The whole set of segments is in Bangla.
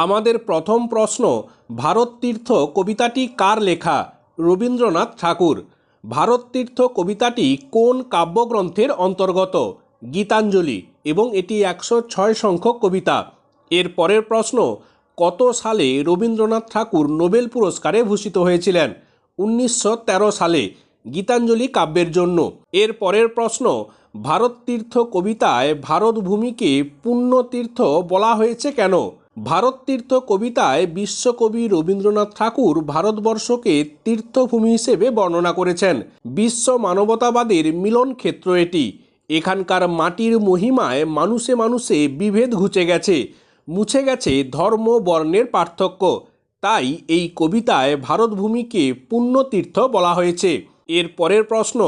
আমাদের প্রথম প্রশ্ন, ভারত তীর্থ কবিতাটি কার লেখা? রবীন্দ্রনাথ ঠাকুর। ভারত তীর্থ কবিতাটি কোন কাব্যগ্রন্থের অন্তর্গত? গীতাঞ্জলি। এবং এটি একশো ছয় সংখ্যক কবিতা। এর পরের প্রশ্ন, কত সালে রবীন্দ্রনাথ ঠাকুর নোবেল পুরস্কারে ভূষিত হয়েছিলেন? উনিশশো তেরো সালে। গীতাঞ্জলি কাব্যের জন্য। এর পরের প্রশ্ন, ভারত তীর্থ কবিতায় ভারত ভূমিকে পুণ্যতীর্থ বলা হয়েছে কেন? ভারত তীর্থ কবিতায় বিশ্বকবি রবীন্দ্রনাথ ঠাকুর ভারতবর্ষকে তীর্থভূমি হিসেবে বর্ণনা করেছেন। বিশ্ব মানবতাবাদের মিলন ক্ষেত্র এটি। এখানকার মাটির মহিমায় মানুষে মানুষে বিভেদ ঘুচে গেছে, মুছে গেছে ধর্ম, বর্ণের পার্থক্য। তাই এই কবিতায় ভারতভূমিকে পুণ্যতীর্থ বলা হয়েছে। এর পরের প্রশ্ন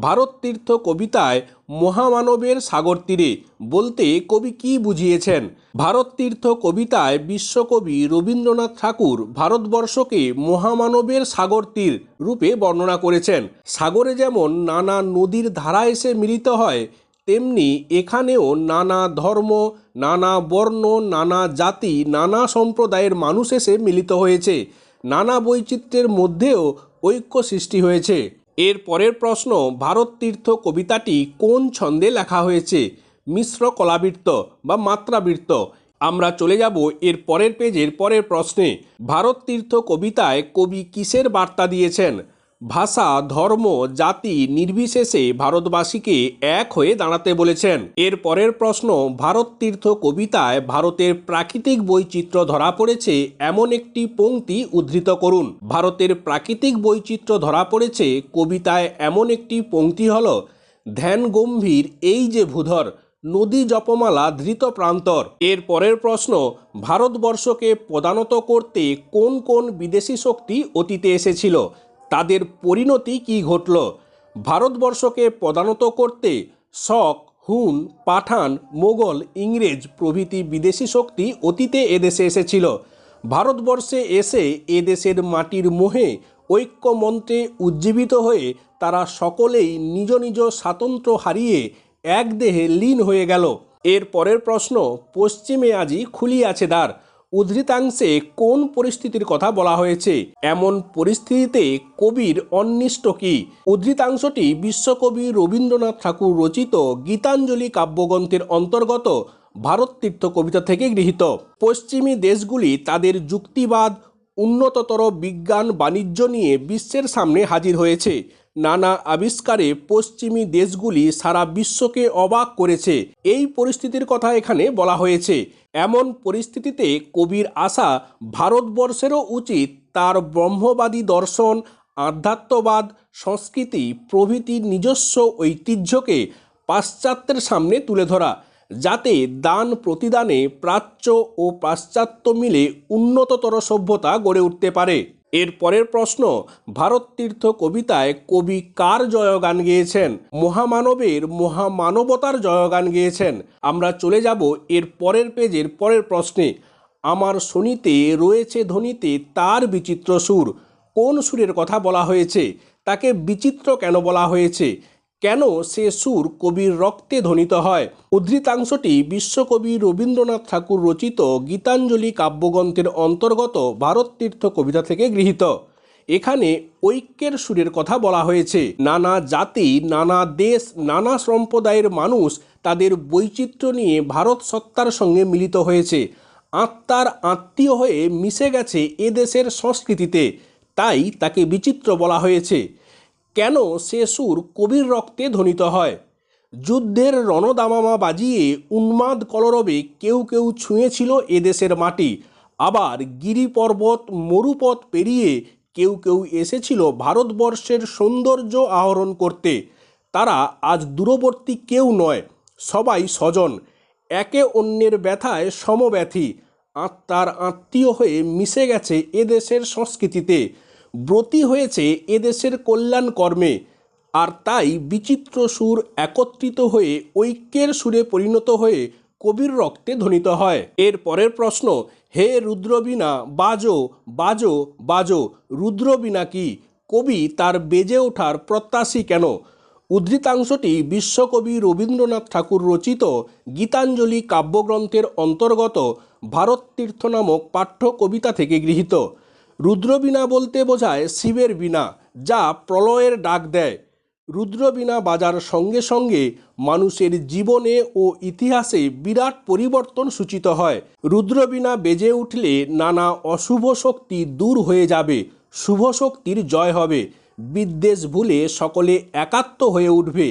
ভারত তীর্থ কবিতায় মহামানবের সাগর তীরে বলতে কবি কি বুঝিয়েছেন? ভারত তীর্থ কবিতায় বিশ্বকবি রবীন্দ্রনাথ ঠাকুর ভারতবর্ষকে মহামানবের সাগর তীর রূপে বর্ণনা করেছেন। সাগরে যেমন নানা নদীর ধারা এসে মিলিত হয়, তেমনি এখানেও নানা ধর্ম, নানা বর্ণ, নানা জাতি, নানা সম্প্রদায়ের মানুষ এসে মিলিত হয়েছে। নানা বৈচিত্র্যের মধ্যেও ঐক্য সৃষ্টি হয়েছে। এর পরের প্রশ্ন, ভারত তীর্থ কবিতাটি কোন ছন্দে লেখা হয়েছে? মিশ্র কলাবৃত্ত বা মাত্রাবৃত্ত? আমরা চলে যাব এর পরের পেজের পরের প্রশ্নে। ভারত তীর্থ কবিতায় কবি কিসের বার্তা দিয়েছেন? ভাষা, ধর্ম, জাতি নির্বিশেষে ভারতবাসীকে এক হয়ে দাঁড়াতে বলেছেন। এর পরের প্রশ্ন, ভারত তীর্থ কবিতায় ভারতের প্রাকৃতিক বৈচিত্র্য ধরা পড়েছে এমন একটি পংক্তি উদ্ধৃত করুন। ভারতের প্রাকৃতিক বৈচিত্র্য ধরা পড়েছে কবিতায় এমন একটি পংক্তি হল, ধ্যান গম্ভীর, এই যে ভূধর, নদী জপমালা ধৃত প্রান্তর। এর পরের প্রশ্ন, ভারতবর্ষকে প্রদানত করতে কোন কোন বিদেশি শক্তি অতীতে এসেছিল? তাদের পরিণতি কি ঘটল? ভারতবর্ষকে প্রদানত করতে শক, হুন, পাঠান, মোগল, ইংরেজ প্রভৃতি বিদেশি শক্তি অতীতে এদেশে এসেছিল। ভারতবর্ষে এসে এদেশের মাটির মোহে ঐক্যমন্ত্রে উজ্জীবিত হয়ে তারা সকলেই নিজ নিজ স্বাতন্ত্র্য হারিয়ে এক দেহে লীন হয়ে গেল। এর পরের প্রশ্ন, পশ্চিমে আজি খুলিয়াছে দ্বার? উদ্ধৃতাংশে কোন পরিস্থিতির কথা বলা হয়েছে? এমন পরিস্থিতিতে কবির অন্বিষ্ট কি? উদ্ধৃতাংশটি বিশ্বকবি রবীন্দ্রনাথ ঠাকুর রচিত গীতাঞ্জলি কাব্যগ্রন্থের অন্তর্গত ভারত তীর্থ কবিতা থেকে গৃহীত। পশ্চিমী দেশগুলি তাদের যুক্তিবাদ, উন্নততর বিজ্ঞান বাণিজ্য নিয়ে বিশ্বের সামনে হাজির হয়েছে। নানা আবিষ্কারে পশ্চিমী দেশগুলি সারা বিশ্বকে অবাক করেছে। এই পরিস্থিতির কথা এখানে বলা হয়েছে। এমন পরিস্থিতিতে কবির আশা ভারতবর্ষেরও উচিত তার ব্রহ্মবাদী দর্শন, আধ্যাত্মবাদ, সংস্কৃতি প্রভৃতির নিজস্ব ঐতিহ্যকে পাশ্চাত্যের সামনে তুলে ধরা, যাতে দান প্রতিদানে প্রাচ্য ও পাশ্চাত্য মিলে উন্নততর সভ্যতা গড়ে উঠতে পারে। এর পরের প্রশ্ন, ভারত তীর্থ কবিতায় কবি কার জয়গান গেয়েছেন? মহামানবের মহামানবতার জয়গান গেয়েছেন। আমরা চলে যাব এর পরের পেজের পরের প্রশ্নে। আমার শনিতে রয়েছে ধ্বনিতে তার বিচিত্র সুর। কোন সুরের কথা বলা হয়েছে? তাকে বিচিত্র কেন বলা হয়েছে? কেন সে সুর কবির রক্তে ধ্বনিত হয়? উদ্ধৃতাংশটি বিশ্বকবি রবীন্দ্রনাথ ঠাকুর রচিত গীতাঞ্জলি কাব্যগ্রন্থের অন্তর্গত ভারত তীর্থ কবিতা থেকে গৃহীত। এখানে ঐক্যের সুরের কথা বলা হয়েছে। নানা জাতি, নানা দেশ, নানা সম্প্রদায়ের মানুষ তাদের বৈচিত্র্য নিয়ে ভারত সত্তার সঙ্গে মিলিত হয়েছে। আত্মার আত্মীয় হয়ে মিশে গেছে এ দেশের সংস্কৃতিতে। তাই তাকে বিচিত্র বলা হয়েছে। কেন সে সুর কবির রক্তে ধ্বনিত হয়? যুদ্ধের রণদামামা বাজিয়ে উন্মাদ কলরবে কেউ কেউ ছুঁয়েছিল এদেশের মাটি। আবার গিরি পর্বত মরুপথ পেরিয়ে কেউ কেউ এসেছিল ভারতবর্ষের সৌন্দর্য আহরণ করতে। তারা আজ দূরবর্তী কেউ নয়, সবাই স্বজন। একে অন্যের ব্যথায় সমব্যথী। আত্মার আত্মীয় হয়ে মিশে গেছে এদেশের সংস্কৃতিতে। ব্রতী হয়েছে এদেশের কল্যাণ কর্মে, আর তাই বিচিত্র সুর একত্রিত হয়ে ঐক্যের সুরে পরিণত হয়ে কবির রক্তে ধ্বনিত হয়। এর পরের প্রশ্ন, হে রুদ্রবীণা, বাজো বাজো বাজো, রুদ্রবীণা কি? কবি তার বেজে ওঠার প্রত্যাশী কেন? উদ্ধৃতাংশটি বিশ্বকবি রবীন্দ্রনাথ ঠাকুর রচিত গীতাঞ্জলি কাব্যগ্রন্থের অন্তর্গত ভারত তীর্থ নামক পাঠ্য কবিতা থেকে গৃহীত। রুদ্রবীণা বলতে বোঝায় শিবের বীণা, যা প্রলয়ের ডাক দেয়। রুদ্রবীণা বাজার সঙ্গে সঙ্গে মানুষের জীবনে ও ইতিহাসে বিরাট পরিবর্তন সূচিত হয়। রুদ্রবীণা বেজে উঠলে নানা অশুভ শক্তি দূর হয়ে যাবে, শুভ শক্তির জয় হবে। বিদ্বেষ ভুলে সকলে একাত্ম হয়ে উঠবে,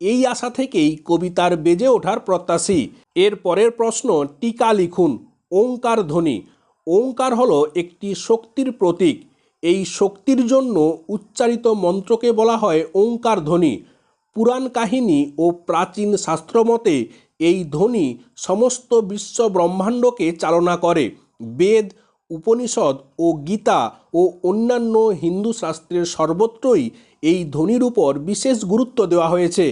এই আশা থেকেই কবিতার বেজে ওঠার প্রত্যাশী। এর পরের প্রশ্ন, টিকা লিখুন, ওঙ্কার ধ্বনি। ওঙ্কার হলো একটি শক্তির প্রতীক। এই শক্তির জন্য উচ্চারিত মন্ত্রকে বলা হয় ওঙ্কার ধ্বনি। পুরাণ কাহিনী ও প্রাচীন শাস্ত্রমতে এই ধ্বনি সমস্ত বিশ্ব ব্রহ্মাণ্ডকে চালনা করে। বেদ, উপনিষদ ও গীতা ও অন্যান্য হিন্দু শাস্ত্রের সর্বত্রই এই ধ্বনির উপর বিশেষ গুরুত্ব দেওয়া হয়েছে।